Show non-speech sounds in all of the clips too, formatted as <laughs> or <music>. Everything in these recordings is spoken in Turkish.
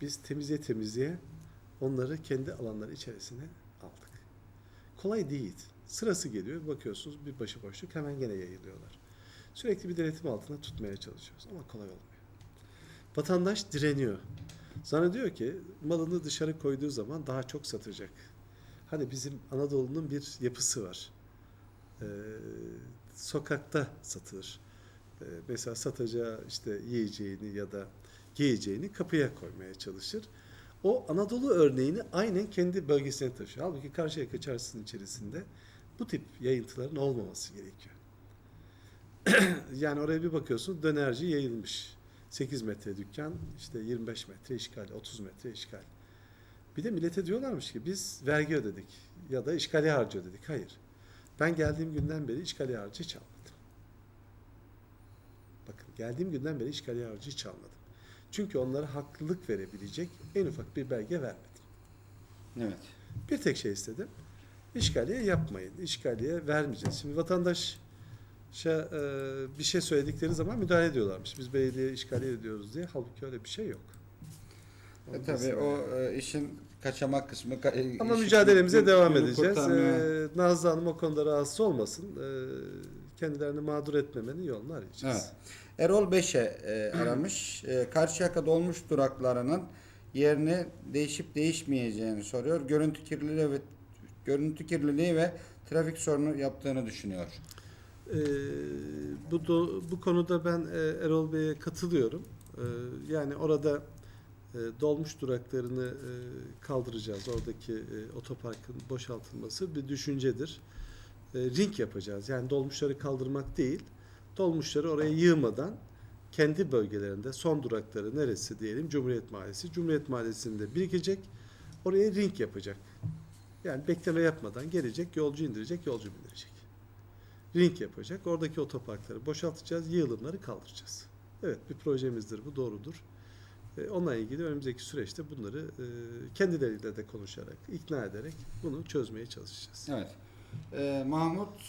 biz temizliğe temizliğe onları kendi alanları içerisine aldık. Kolay değil. Sırası geliyor bakıyorsunuz bir başıboşluk hemen gene yayılıyorlar. Sürekli bir denetim altında tutmaya çalışıyoruz ama kolay olmuyor. Vatandaş direniyor. Zannediyor ki malını dışarı koyduğu zaman daha çok satacak. Hani bizim Anadolu'nun bir yapısı var. Ee, sokakta satılır. Ee, mesela satacağı işte yiyeceğini ya da giyeceğini kapıya koymaya çalışır. O Anadolu örneğini aynen kendi bölgesine taşıyor. Halbuki Karşıyaka Çarşısı'nın içerisinde bu tip yayıntıların olmaması gerekiyor. <clears throat> yani oraya bir bakıyorsun dönerci yayılmış. 8 metre dükkan, işte 25 metre işgal, 30 metre işgal. Bir de millete diyorlarmış ki biz vergi ödedik ya da işgali harcı ödedik. Hayır. Ben geldiğim günden beri işgali harcı hiç almadım. Bakın geldiğim günden beri işgali harcı hiç almadım. Çünkü onlara haklılık verebilecek en ufak bir belge vermedim. Evet. Bir tek şey istedim. İşgaliye yapmayın. İşgaliye vermeyeceğiz. Şimdi vatandaş e, bir şey söyledikleri zaman müdahale ediyorlarmış. Biz belediye işgaliye ediyoruz diye. Halbuki öyle bir şey yok. E, tabii o e, işin kaçamak kısmı. ka- e, Ama mücadelemize yolu devam edeceğiz. kurtarmaya- Ee, Nazlı Hanım o konuda rahatsız olmasın. Ee, kendilerini mağdur etmemenin yolunu arayacağız. Evet. Erol Beşe e, aramış. E, Karşıyaka dolmuş duraklarının yerini değişip değişmeyeceğini soruyor. Görüntü kirliliği ve görüntü kirliliği ve trafik sorunu yaptığını düşünüyor. Ee, bu do- bu konuda ben e, Erol Bey'e katılıyorum. Ee, yani orada e, dolmuş duraklarını e, kaldıracağız. Oradaki e, otoparkın boşaltılması bir düşüncedir. E, ring yapacağız. Yani dolmuşları kaldırmak değil, dolmuşları oraya yığmadan kendi bölgelerinde son durakları neresi diyelim Cumhuriyet Mahallesi. Cumhuriyet Mahallesi'nde birikecek. Oraya ring yapacak. Yani bekleme yapmadan gelecek, yolcu indirecek, yolcu bindirecek ring yapacak. Oradaki otoparkları boşaltacağız, yığılımları kaldıracağız. Evet bir projemizdir bu doğrudur. E, Onunla ilgili önümüzdeki süreçte bunları e, kendileriyle de konuşarak, ikna ederek bunu çözmeye çalışacağız. Evet. E, Mahmut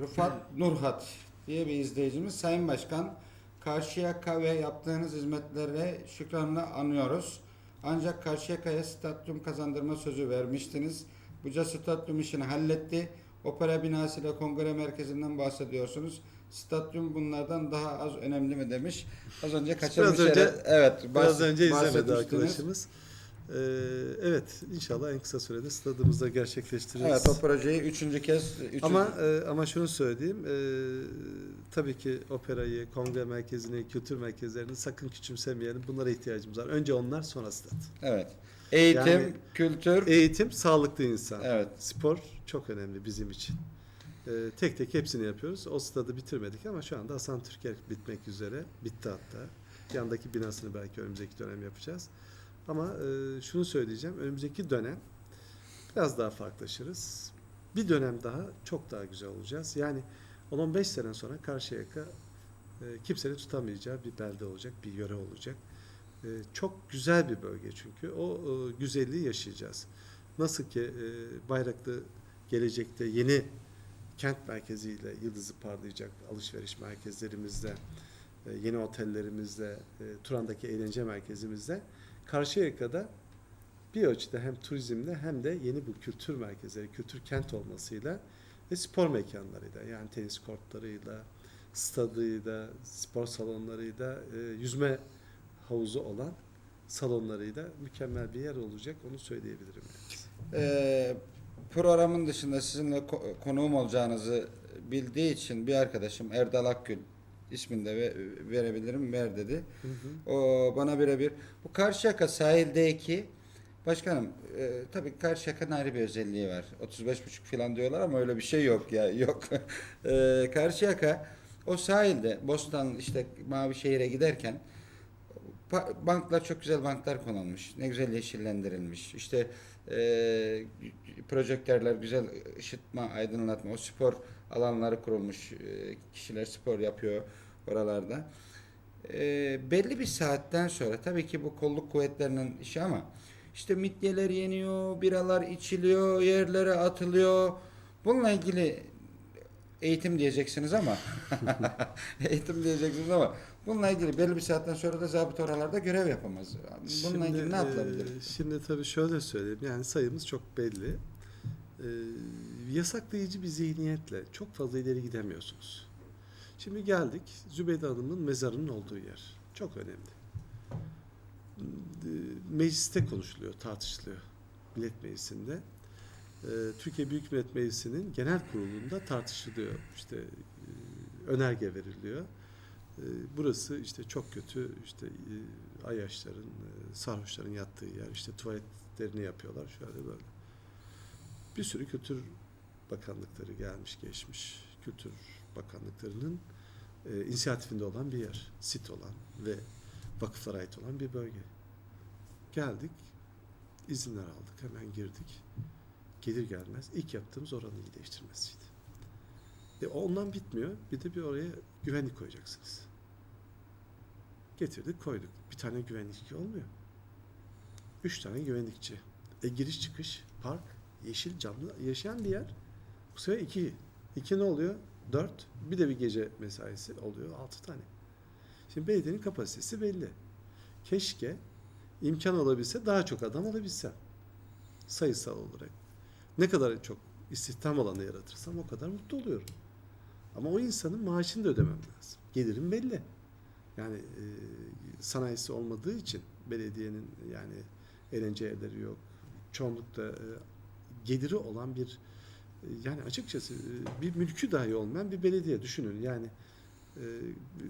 Rıfat Nurhat diye bir izleyicimiz. Sayın Başkan, Karşıyaka ve yaptığınız hizmetlere şükranla anıyoruz. Ancak Karşıyaka'ya stadyum kazandırma sözü vermiştiniz. Buca stadyum işini halletti. Opera binası ile kongre merkezinden bahsediyorsunuz. Stadyum bunlardan daha az önemli mi demiş. Az önce kaçırmış önce- yere- evet, Biraz önce izlemedi arkadaşımız. E, evet inşallah en kısa sürede stadımızda gerçekleştiririz. Evet o projeyi üçüncü kez üçüncü, Ama e, ama şunu söyleyeyim. e, tabii ki operayı, kongre merkezini, kültür merkezlerini sakın küçümsemeyelim. Bunlara ihtiyacımız var. Önce onlar sonra stat. evet. Eğitim, Yani- kültür, Eğitim, sağlıklı insan. evet. Spor çok önemli bizim için. Ee, tek tek hepsini yapıyoruz. O stadı bitirmedik ama şu anda Hasan Türker bitmek üzere. Bitti hatta. Yandaki binasını belki önümüzdeki dönem yapacağız. Ama e, şunu söyleyeceğim. Önümüzdeki dönem biraz daha farklılaşırız. Bir dönem daha çok daha güzel olacağız. Yani 10-15 sene sonra Karşıyaka e, kimsenin tutamayacağı bir belde olacak, bir yöre olacak. E, çok güzel bir bölge çünkü. O e, güzelliği yaşayacağız. Nasıl ki e, Bayraklı gelecekte yeni kent merkeziyle yıldızı parlayacak alışveriş merkezlerimizde, e, yeni otellerimizde, e, Turan'daki eğlence merkezimizde Karşıyaka'da bir ölçüde hem turizmle hem de yeni bu kültür merkezleri, kültür kent olmasıyla ve spor mekanlarıyla yani tenis kortlarıyla, stadıyla, spor salonlarıyla, e, yüzme havuzu olan salonlarıyla mükemmel bir yer olacak onu söyleyebilirim. Ee, programın dışında sizinle ko- konuğum olacağınızı bildiği için bir arkadaşım Erdal Akgül ismini de ve- verebilirim ver dedi. Hı hı. O bana birebir bu Karşıyaka sahildeki başkanım e, tabii Karşıyaka'nın ayrı bir özelliği var. 35,5 falan diyorlar ama öyle bir şey yok ya yok. <laughs> e, Karşıyaka o sahilde Bostan işte Mavişehir'e giderken ba- banklar çok güzel banklar konulmuş. Ne güzel yeşillendirilmiş. İşte e, projektörler güzel ışıtma, aydınlatma, o spor alanları kurulmuş. E, kişiler spor yapıyor oralarda. E, belli bir saatten sonra tabii ki bu kolluk kuvvetlerinin işi ama işte midyeler yeniyor, biralar içiliyor, yerlere atılıyor. Bununla ilgili eğitim diyeceksiniz ama <laughs> eğitim diyeceksiniz ama Bununla ilgili belli bir saatten sonra da zabıta oralarda görev yapamaz. Bununla ilgili ne e, yapılabilir? Şimdi tabii şöyle söyleyeyim. Yani sayımız çok belli. E, yasaklayıcı bir zihniyetle çok fazla ileri gidemiyorsunuz. Şimdi geldik Zübeyde Hanım'ın mezarının olduğu yer. Çok önemli. Mecliste konuşuluyor, tartışılıyor. Millet Meclisi'nde. E, Türkiye Büyük Millet Meclisi'nin genel kurulunda tartışılıyor. İşte e, önerge veriliyor. E, Burası işte çok kötü işte e, ayyaşların, e, sarhoşların yattığı yer. İşte tuvaletlerini yapıyorlar şöyle böyle. Bir sürü kültür bakanlıkları gelmiş geçmiş. Kültür bakanlıklarının e, inisiyatifinde olan bir yer. Sit olan ve vakıflara ait olan bir bölge. Geldik, izinler aldık, hemen girdik. Gelir gelmez ilk yaptığımız oranın iyi değiştirmesiydi. E ondan bitmiyor. Bir de bir oraya güvenlik koyacaksınız. Getirdik koyduk. Bir tane güvenlikçi olmuyor. Üç tane güvenlikçi. E giriş çıkış, park, yeşil camlı yaşayan bir yer. Bu sefer iki. İki ne oluyor? Dört. Bir de bir gece mesaisi oluyor. Altı tane. Şimdi belediyenin kapasitesi belli. Keşke imkan olabilse daha çok adam alabilsem. Sayısal olarak. Ne kadar çok istihdam alanı yaratırsam o kadar mutlu oluyorum. Ama o insanın maaşını da ödemem lazım. Gelirim belli. Yani e, sanayisi olmadığı için belediyenin yani eğlence yerleri yok. Çoğunlukta e, geliri olan bir yani açıkçası e, bir mülkü dahi olmayan bir belediye düşünün. Yani e,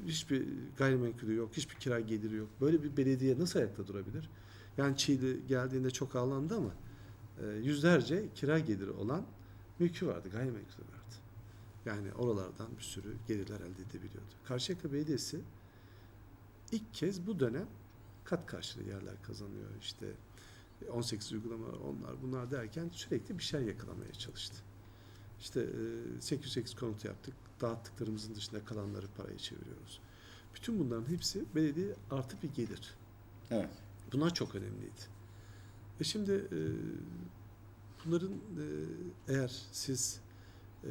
hiçbir gayrimenkulü yok, hiçbir kira geliri yok. Böyle bir belediye nasıl ayakta durabilir? Yani Çiğli geldiğinde çok ağlandı ama e, yüzlerce kira geliri olan mülkü vardı, gayrimenkulü vardı. Yani oralardan bir sürü gelirler elde edebiliyordu. Karşıyaka Belediyesi ilk kez bu dönem kat karşılığı yerler kazanıyor. İşte 18 uygulama onlar bunlar derken sürekli bir şey yakalamaya çalıştı. İşte e, 808 konut yaptık. Dağıttıklarımızın dışında kalanları paraya çeviriyoruz. Bütün bunların hepsi belediye artı bir gelir. Evet. Bunlar çok önemliydi. E şimdi e, bunların e, eğer siz e,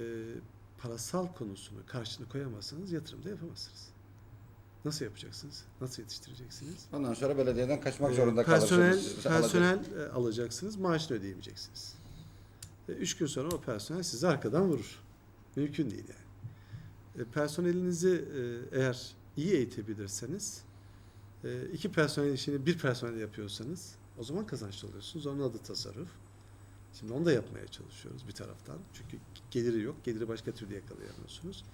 parasal konusunu karşına koyamazsanız yatırım da yapamazsınız. Nasıl yapacaksınız? Nasıl yetiştireceksiniz? Ondan sonra belediyeden kaçmak E, zorunda personel, kalırsınız. personel e, alacaksınız, maaşını ödeyemeyeceksiniz. E, üç gün sonra o personel sizi arkadan vurur. Mümkün değil yani. E, personelinizi e, eğer iyi eğitebilirseniz, e, iki personel işini bir personel yapıyorsanız o zaman kazançlı oluyorsunuz. Onun adı tasarruf. Şimdi onu da yapmaya çalışıyoruz bir taraftan. Çünkü geliri yok. Geliri başka türlü yakalayamıyorsunuz.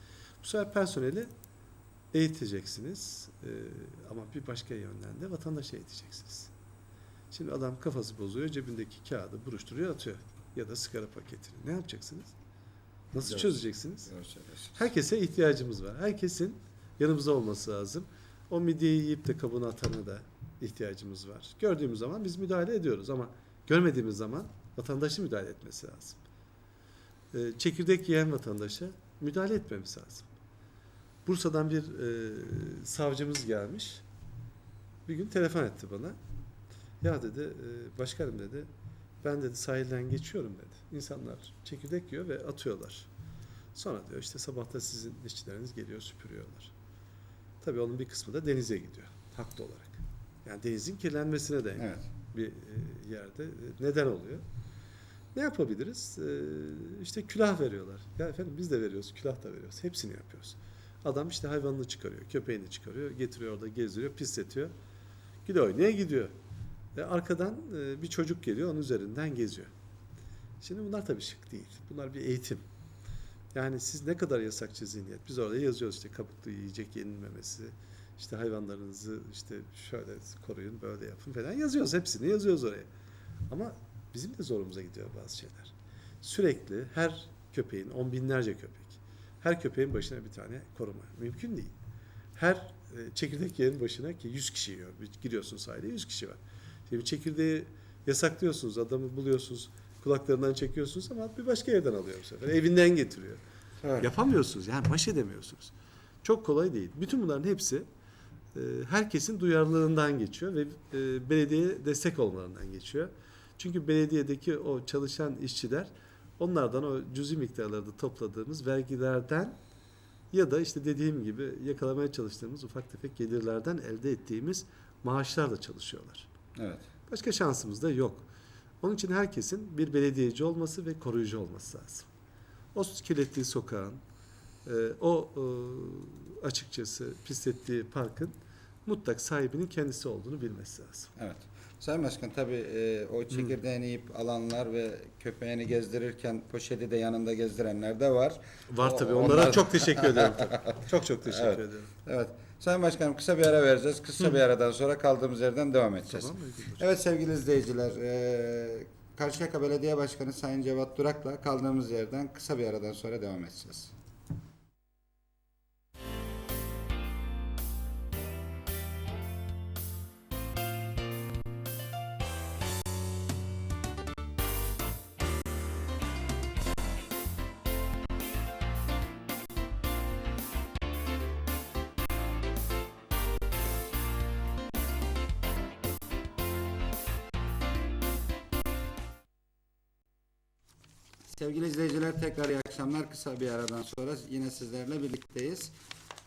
Bu sefer personeli eğiteceksiniz. E, ama bir başka yönden de vatandaşı eğiteceksiniz. Şimdi adam kafası bozuyor, cebindeki kağıdı buruşturuyor, atıyor. Ya da sigara paketini. Ne yapacaksınız? Nasıl Evet. çözeceksiniz? Doğru söylüyorsun. Herkese ihtiyacımız var. Herkesin yanımızda olması lazım. O midyeyi yiyip de kabuğuna atana da ihtiyacımız var. Gördüğümüz zaman biz müdahale ediyoruz ama görmediğimiz zaman vatandaşın müdahale etmesi lazım. Ee, çekirdek yiyen vatandaşa müdahale etmemiz lazım. Bursa'dan bir e, savcımız gelmiş. Bir gün telefon etti bana. Ya dedi, e, başkanım dedi, ben dedi sahilden geçiyorum dedi. İnsanlar çekirdek yiyor ve atıyorlar. Sonra diyor işte sabahta sizin işçileriniz geliyor süpürüyorlar. Tabii onun bir kısmı da denize gidiyor haklı olarak. Yani denizin kirlenmesine de Evet. bir e, yerde e, neden oluyor. Ne yapabiliriz? E, İşte külah veriyorlar. Ya efendim biz de veriyoruz, külah da veriyoruz. Hepsini yapıyoruz. Adam işte hayvanını çıkarıyor, köpeğini çıkarıyor, getiriyor orada gezdiriyor, pisletiyor. Gidiyor oynaya gidiyor. Arkadan e, bir çocuk geliyor, onun üzerinden geziyor. Şimdi bunlar tabii şık değil. Bunlar bir eğitim. Yani siz ne kadar yasakçı zihniyet. Biz orada yazıyoruz işte kabuklu yiyecek yenilmemesi, işte hayvanlarınızı işte şöyle koruyun, böyle yapın falan yazıyoruz. Hepsini yazıyoruz oraya. Ama bizim de zorumuza gidiyor bazı şeyler. Sürekli her köpeğin, on binlerce köpek, her köpeğin başına bir tane koruma. Mümkün değil. Her e, çekirdek yerin başına ki 100 kişi yiyor. Giriyorsun sahile 100 kişi var. Şimdi çekirdeği yasaklıyorsunuz, adamı buluyorsunuz, kulaklarından çekiyorsunuz ama bir başka yerden alıyor bu sefer. Evinden getiriyor. Evet. Yapamıyorsunuz yani baş edemiyorsunuz. Çok kolay değil. Bütün bunların hepsi e, herkesin duyarlılığından geçiyor ve e, belediyeye destek olmalarından geçiyor. Çünkü belediyedeki o çalışan işçiler onlardan o cüzi miktarlarda topladığımız vergilerden Ya da işte dediğim gibi yakalamaya çalıştığımız ufak tefek gelirlerden elde ettiğimiz maaşlarla çalışıyorlar. Evet. Başka şansımız da yok. Onun için herkesin bir belediyeci olması ve koruyucu olması lazım. O kirlettiği sokağın, e, o e, açıkçası pislettiği parkın mutlak sahibinin kendisi olduğunu bilmesi lazım. Evet. Sayın Başkan tabii e, o çekirdeğini yiyip alanlar ve köpeğini gezdirirken poşeti de yanında gezdirenler de var. Var O- tabii. onlar- Onlara çok teşekkür ederim. tabii. <laughs> Çok çok teşekkür Evet. ederim. Evet. Sayın Başkanım kısa bir ara vereceğiz. Kısa bir aradan sonra kaldığımız yerden devam edeceğiz. Tamam. Evet sevgili izleyiciler, e, Karşıyaka Belediye Başkanı Sayın Cevat Durak'la kaldığımız yerden kısa bir aradan sonra devam edeceğiz. Sevgili izleyiciler tekrar iyi akşamlar. Kısa bir aradan sonra yine sizlerle birlikteyiz.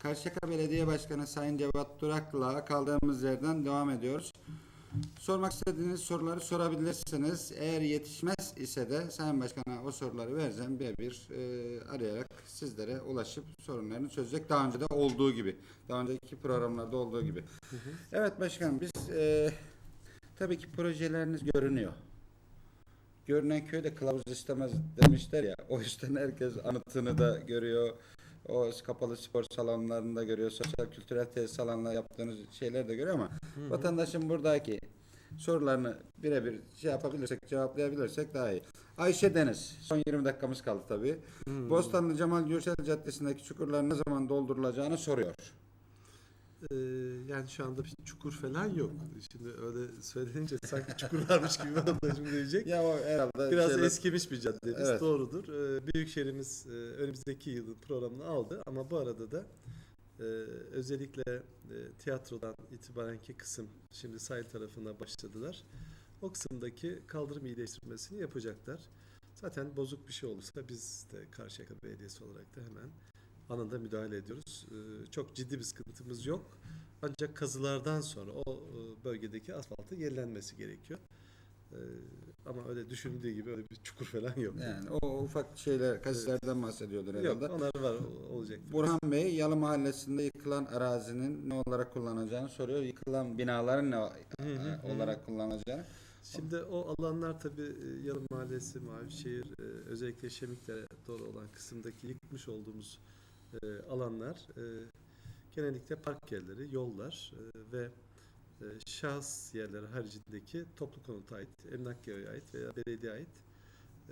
Karşıyaka Belediye Başkanı Sayın Cevat Durak'la kaldığımız yerden devam ediyoruz. Sormak istediğiniz soruları sorabilirsiniz. Eğer yetişmez ise de Sayın Başkan'a o soruları vereceğim. Birebir e, arayarak sizlere ulaşıp sorunlarını çözecek. Daha önce de olduğu gibi. Daha önceki programlarda olduğu gibi. Evet başkanım biz e, tabii ki projeleriniz görünüyor. Görünen köyde kılavuz istemez demişler ya. O yüzden herkes anıtını da görüyor. O kapalı spor salonlarında görüyor. Sosyal kültürel tesis alanında yaptığınız şeyler de görüyor ama vatandaşın buradaki sorularını birebir şey yapabilirsek, cevaplayabilirsek daha iyi. Ayşe Deniz. Son 20 dakikamız kaldı tabii. Bostanlı Cemal Gürsel Caddesi'ndeki çukurlar ne zaman doldurulacağını soruyor. Ee, yani şu anda bir çukur falan yok. Şimdi öyle söylenince sanki çukur varmış gibi vatandaşım diyecek. Ya o herhalde Biraz şeyler- eskimiş bir caddemiz Evet. doğrudur. Ee, Büyükşehir'imiz e, önümüzdeki yılın programını aldı ama bu arada da e, özellikle e, tiyatrodan itibarenki kısım şimdi sahil tarafına başladılar. O kısımdaki kaldırım iyileştirmesini yapacaklar. Zaten bozuk bir şey olursa biz de Karşıyaka Belediyesi olarak da hemen anında müdahale ediyoruz. Ee, Çok ciddi bir sıkıntımız yok. Ancak kazılardan sonra o e, bölgedeki asfaltın yenilenmesi gerekiyor. Ee, ama öyle düşünüldüğü gibi öyle bir çukur falan yok. Yani o ufak şeyler, kasislerden bahsediyordur Yok, herhalde. onlar var olacak. Burhan Bey, Yalı Mahallesi'nde yıkılan arazinin ne olarak kullanacağını soruyor. Yıkılan binaların ne hı hı. olarak kullanacağını. Şimdi o alanlar tabii e, Yalı Mahallesi, Mavişehir, e, özellikle Şemikler'e doğru olan kısımdaki yıkmış olduğumuz e, alanlar e, genellikle park yerleri, yollar e, ve e, şahıs yerleri haricindeki toplu konuta ait, emlak geoya ait veya belediye ait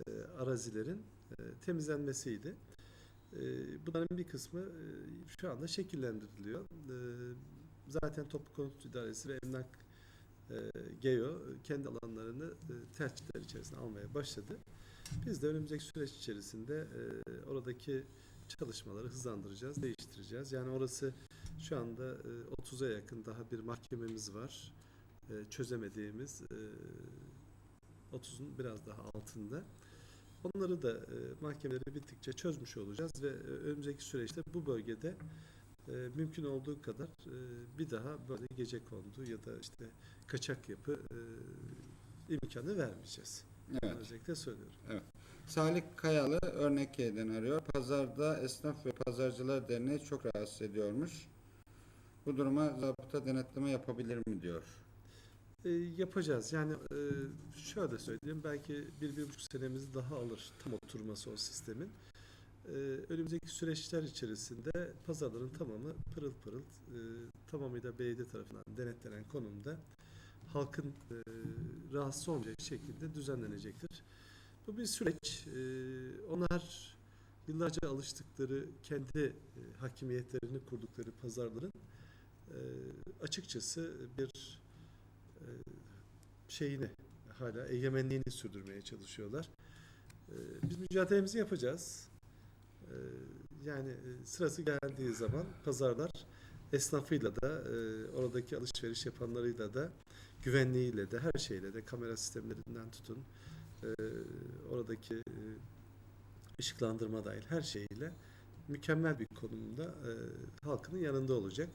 e, arazilerin e, temizlenmesiydi. E, bunların bir kısmı e, şu anda şekillendiriliyor. E, zaten toplu konut idaresi ve emlak e, GEO kendi alanlarını e, tercihler içerisine almaya başladı. Biz de önümüzdeki süreç içerisinde e, oradaki çalışmaları hızlandıracağız, değiştireceğiz. Yani orası şu anda e, 30'a yakın daha bir mahkememiz var. E, çözemediğimiz e, 30'un biraz daha altında. Onları da e, mahkemeleri bittikçe çözmüş olacağız ve e, önümüzdeki süreçte bu bölgede e, mümkün olduğu kadar e, bir daha böyle gece kondu ya da işte kaçak yapı e, imkanı vermeyeceğiz. Evet. Özellikle söylüyorum. Salih Kayalı Örnekye'den arıyor. Pazarda Esnaf ve Pazarcılar Derneği çok rahatsız ediyormuş. Bu duruma zabıta denetleme yapabilir mi diyor. E, yapacağız. Yani e, şöyle söyleyeyim belki bir, bir buçuk senemizi daha alır tam oturması o sistemin. E, önümüzdeki süreçler içerisinde pazarların tamamı pırıl pırıl e, tamamıyla belediye tarafından denetlenen konumda halkın e, rahatsız olmayacak şekilde düzenlenecektir. Bu bir süreç. E, onlar yıllarca alıştıkları kendi e, hakimiyetlerini kurdukları pazarların e, açıkçası bir e, şeyini hala egemenliğini sürdürmeye çalışıyorlar. E, Biz mücadelemizi yapacağız. E, Yani e, sırası geldiği zaman pazarlar esnafıyla da oradaki alışveriş yapanlarıyla da güvenliğiyle de her şeyle de kamera sistemlerinden tutun oradaki e, ışıklandırma dahil her şeyiyle mükemmel bir konumda e, halkının yanında olacak.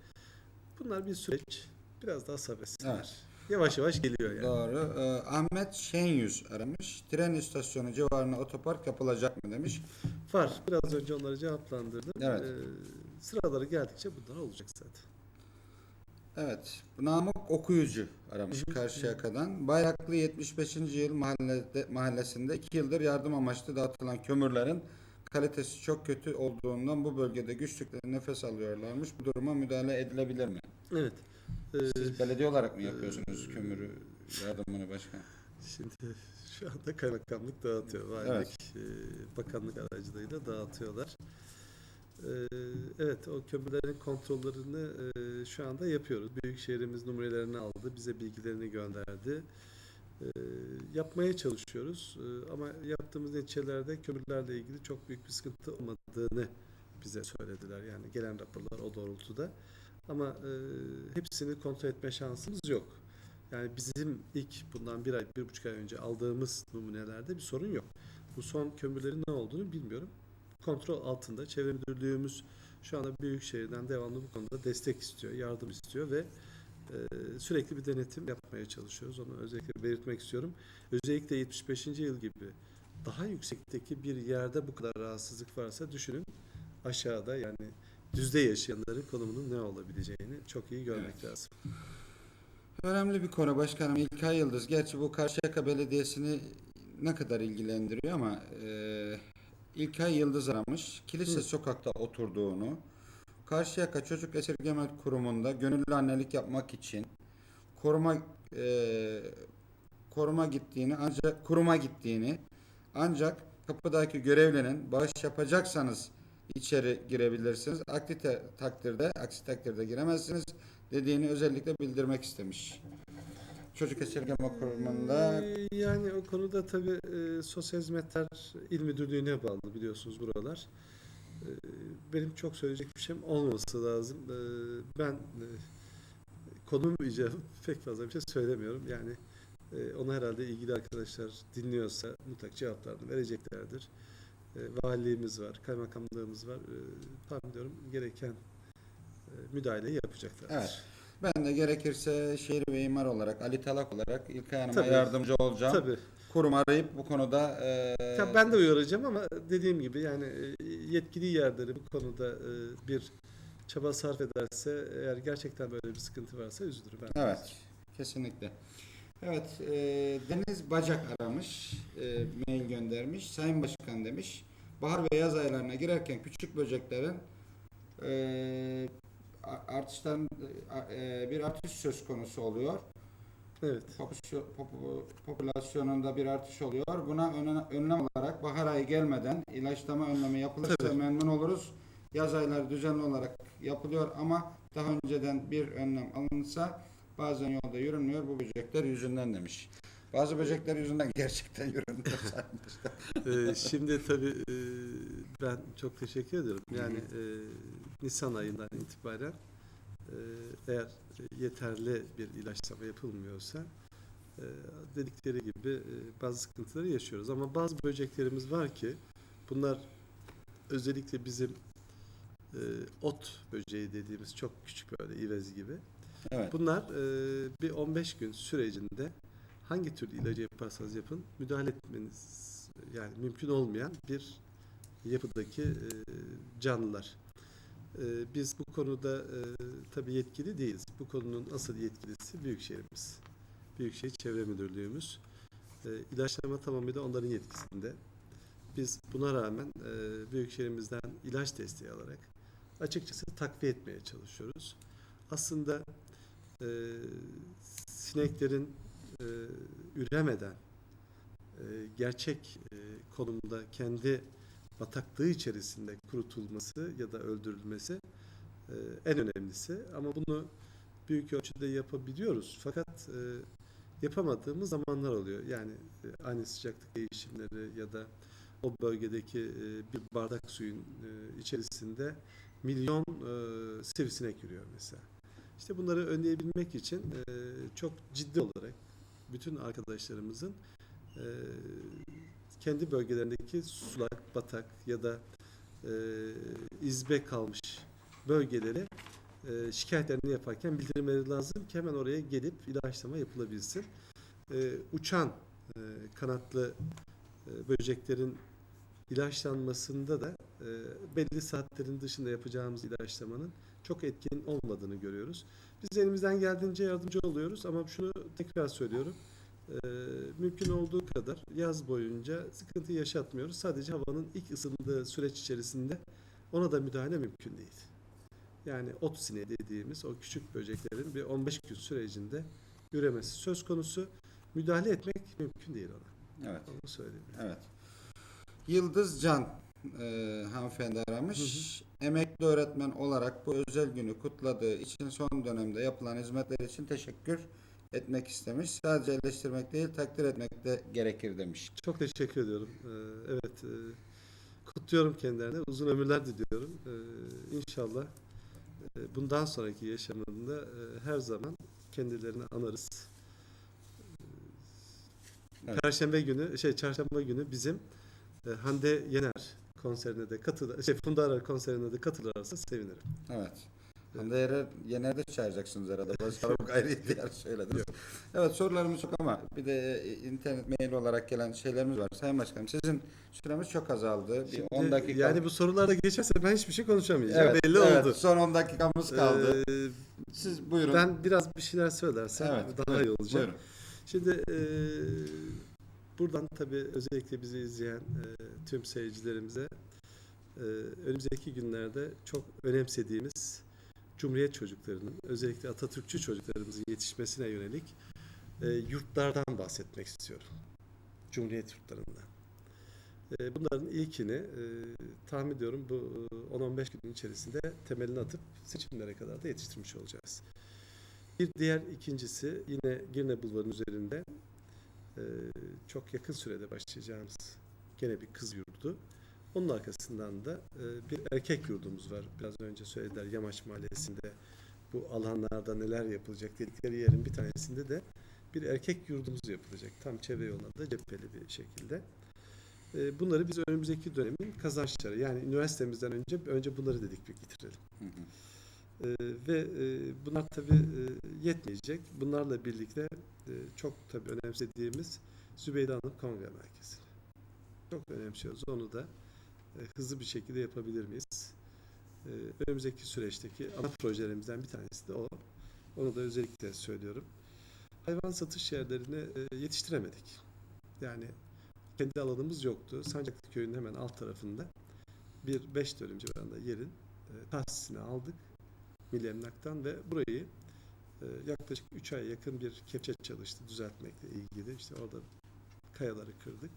Bunlar bir süreç. Biraz daha sabretsinler. Evet. Yavaş yavaş geliyor yani. Doğru. Ee, Ahmet Şenyüz aramış. Tren istasyonu civarına otopark yapılacak mı demiş. Var. Biraz önce onları cevaplandırdım. Evet. E, sıraları geldikçe bunlar olacak zaten. Evet. Namık Okuyucu aramış Karşıyaka'dan. Bayraklı 75. yıl mahallede, mahallesinde 2 yıldır yardım amaçlı dağıtılan kömürlerin kalitesi çok kötü olduğundan bu bölgede güçlükle nefes alıyorlarmış. Bu duruma müdahale edilebilir mi? Evet. E, Siz belediye olarak mı yapıyorsunuz kömürü yardımını başkan? Şimdi şu anda kaymakamlık dağıtıyor. Valilik e, bakanlık aracılığıyla dağıtıyorlar. E, evet o kömürlerin kontrollerini e, şu anda yapıyoruz. Büyükşehirimiz numarelerini aldı. Bize bilgilerini gönderdi. E, yapmaya çalışıyoruz. E, ama yaptığımız neticelerde kömürlerle ilgili çok büyük bir sıkıntı olmadığını bize söylediler. Yani gelen raporlar o doğrultuda. Ama e, hepsini kontrol etme şansımız yok. Yani bizim ilk bundan bir ay, bir buçuk ay önce aldığımız numunelerde bir sorun yok. Bu son kömürlerin ne olduğunu bilmiyorum. Kontrol altında. Çevre Müdürlüğümüz şu anda Büyükşehir'den devamlı bu konuda destek istiyor, yardım istiyor ve e, sürekli bir denetim yapmaya çalışıyoruz. Onu özellikle belirtmek istiyorum. Özellikle 75. yıl gibi daha yüksekteki bir yerde bu kadar rahatsızlık varsa düşünün aşağıda yani düzde yaşayanların konumunun ne olabileceğini çok iyi görmek Evet. lazım. Önemli bir konu başkanım. İlkay Yıldız. Gerçi bu Karşıyaka Belediyesi'ni ne kadar ilgilendiriyor ama e, İlkay Yıldız aramış. Kilise Hı. sokakta oturduğunu, Karşıyaka Çocuk Esirgeme Kurumu'nda gönüllü annelik yapmak için koruma e, koruma gittiğini ancak kuruma gittiğini ancak kapıdaki görevlinin bağış yapacaksanız içeri girebilirsiniz. Aksi takdirde aksi takdirde giremezsiniz dediğini özellikle bildirmek istemiş. Çocuk Esirgeme Kurumu'nda Ee, Yani o konuda tabii e, Sosyal Hizmetler İl Müdürlüğü'ne bağlı biliyorsunuz buralar. E, benim çok söyleyecek bir şeyim olmaması lazım. E, ben e, konum icabı <laughs> pek fazla bir şey söylemiyorum. Yani e, onu herhalde ilgili arkadaşlar dinliyorsa mutlaka cevaplarını vereceklerdir. E, valiliğimiz var, kaymakamlığımız var. E, tahmin ediyorum gereken e, müdahaleyi yapacaklardır. Evet. Ben de gerekirse şehir ve imar olarak Ali Talak olarak İlkay Hanım'a Tabii. yardımcı olacağım. Tabii. Kurum arayıp bu konuda e, Tabii ben de uyaracağım ama dediğim gibi yani e, yetkili yerleri bu konuda e, bir çaba sarf ederse eğer gerçekten böyle bir sıkıntı varsa üzülür ben. de Evet, kesinlikle. Evet, e, Deniz Bacak aramış, e, mail göndermiş. Sayın Başkan demiş, bahar ve yaz aylarına girerken küçük böceklerin e, artıştan e, bir artış söz konusu oluyor. Evet. Popülasyonunda bir artış oluyor. Buna önle- önlem olarak bahar ayı gelmeden ilaçlama önlemi yapılırsa Tabii. memnun oluruz. Yaz ayları düzenli olarak yapılıyor ama daha önceden bir önlem alınsa bazen yolda yürünmüyor bu böcekler yüzünden demiş. Bazı böcekler yüzünden <laughs> gerçekten yürünmüyor. <laughs> Ee, şimdi tabii e, ben çok teşekkür ediyorum. Yani e, Nisan ayından itibaren e, eğer yeterli bir ilaçlama yapılmıyorsa e, dedikleri gibi e, bazı sıkıntıları yaşıyoruz. Ama bazı böceklerimiz var ki bunlar özellikle bizim e, ot böceği dediğimiz çok küçük böyle ivez gibi. evet. Bunlar e, bir 15 gün sürecinde hangi tür ilacı yaparsanız yapın müdahale etmeniz yani mümkün olmayan bir yapıdaki e, canlılar. E, biz bu konuda e, tabii yetkili değiliz. Bu konunun asıl yetkilisi Büyükşehir'imiz. Büyükşehir Çevre Müdürlüğümüz. İlaçlama tamamıyla onların yetkisinde. Biz buna rağmen Büyükşehir'imizden ilaç desteği alarak açıkçası takviye etmeye çalışıyoruz. Aslında sineklerin üremeden gerçek e, konumda kendi bataklığı içerisinde kurutulması ya da öldürülmesi e, en önemlisi. Ama bunu büyük ölçüde yapabiliyoruz. Fakat e, yapamadığımız zamanlar oluyor. Yani e, ani sıcaklık değişimleri ya da o bölgedeki e, bir bardak suyun içerisinde milyon e, sivrisinek yürüyor mesela. İşte bunları önleyebilmek için çok ciddi olarak bütün arkadaşlarımızın kendi bölgelerindeki sulak, batak ya da e, izbe kalmış bölgeleri e, şikayetlerini yaparken bildirmeleri lazım ki hemen oraya gelip ilaçlama yapılabilsin. E, uçan e, kanatlı e, böceklerin ilaçlanmasında da e, belli saatlerin dışında yapacağımız ilaçlamanın çok etkin olmadığını görüyoruz. Biz elimizden geldiğince yardımcı oluyoruz ama şunu tekrar söylüyorum. E, mümkün olduğu kadar yaz boyunca sıkıntı yaşatmıyoruz. Sadece havanın ilk ısındığı süreç içerisinde ona da müdahale mümkün değil. Yani ot sineği dediğimiz o küçük böceklerin bir 15 gün sürecinde üremesi söz konusu. Müdahale etmek mümkün değil ona. Evet. Onu söyleyeyim. Evet. Yıldız Can e, hanımefendi aramış. Emekli öğretmen olarak bu özel günü kutladığı için son dönemde yapılan hizmetler için teşekkür etmek istemiş. Sadece eleştirmek değil takdir etmek de gerekir demiş. Çok teşekkür ediyorum. Ee, evet, e, kutluyorum kendilerine. Uzun ömürler diliyorum. Ee, inşallah e, bundan sonraki yaşamında e, her zaman kendilerini anarız. Ee, Evet. Perşembe günü, şey çarşamba günü bizim e, Hande Yener konserine de katılır, şey Funda Arar konserine de katılırlarsa sevinirim. Evet. Hande Yener, Yener'de çağıracaksınız herhalde. Başkanım gayri ihtiyar söylediniz. Evet sorularımız çok ama bir de e, internet mail olarak gelen şeylerimiz var. Sayın Başkanım sizin süremiz çok azaldı. Bir Şimdi, 10 dakika. Yani bu sorularda geçerse ben hiçbir şey konuşamayacağım. evet, Belli evet, oldu. Son 10 dakikamız kaldı. Ee, Siz buyurun. ben biraz bir şeyler söylersem evet, daha buyurun, iyi olacak. Buyurun. Şimdi e, buradan tabii özellikle bizi izleyen e, tüm seyircilerimize e, önümüzdeki günlerde çok önemsediğimiz Cumhuriyet çocuklarının özellikle Atatürkçü çocuklarımızın yetişmesine yönelik e, yurtlardan bahsetmek istiyorum. Cumhuriyet yurtlarından. E, bunların ilkini e, tahmin ediyorum bu e, 10-15 gün içerisinde temelini atıp seçimlere kadar da yetiştirmiş olacağız. Bir diğer ikincisi yine Girne Bulvarı'nın üzerinde e, çok yakın sürede başlayacağımız gene bir kız yurdu. Onun arkasından da e, bir erkek yurdumuz var. Biraz önce söylediler Yamaç Mahallesi'nde bu alanlarda neler yapılacak dedikleri yerin bir tanesinde de bir erkek yurdumuz yapılacak. Tam çevre yoluna da cepheli bir şekilde. E, bunları biz önümüzdeki dönemin kazançları yani üniversitemizden önce önce bunları dedik bir getirelim. Hı hı. Ee, ve e, bunlar tabii e, yetmeyecek. Bunlarla birlikte e, çok tabii önemsediğimiz Zübeyde Hanım Kongre Merkezi. Çok önemsiyoruz. Onu da e, hızlı bir şekilde yapabilir miyiz? E, önümüzdeki süreçteki ana projelerimizden bir tanesi de o. Onu da özellikle söylüyorum. Hayvan satış yerlerini e, yetiştiremedik. Yani kendi alanımız yoktu. Sancaklı Köyü'nün hemen alt tarafında bir beş dönüm civarında yerin e, tahsisini aldık. Milli Emlak'tan ve burayı e, yaklaşık 3 ay yakın bir kepçe çalıştı düzeltmekle ilgili. İşte orada kayaları kırdık.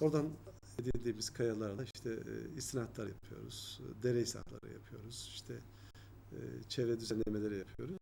Oradan edindiğimiz kayalarla işte e, istinatlar yapıyoruz, e, dere hesapları yapıyoruz, işte e, çevre düzenlemeleri yapıyoruz.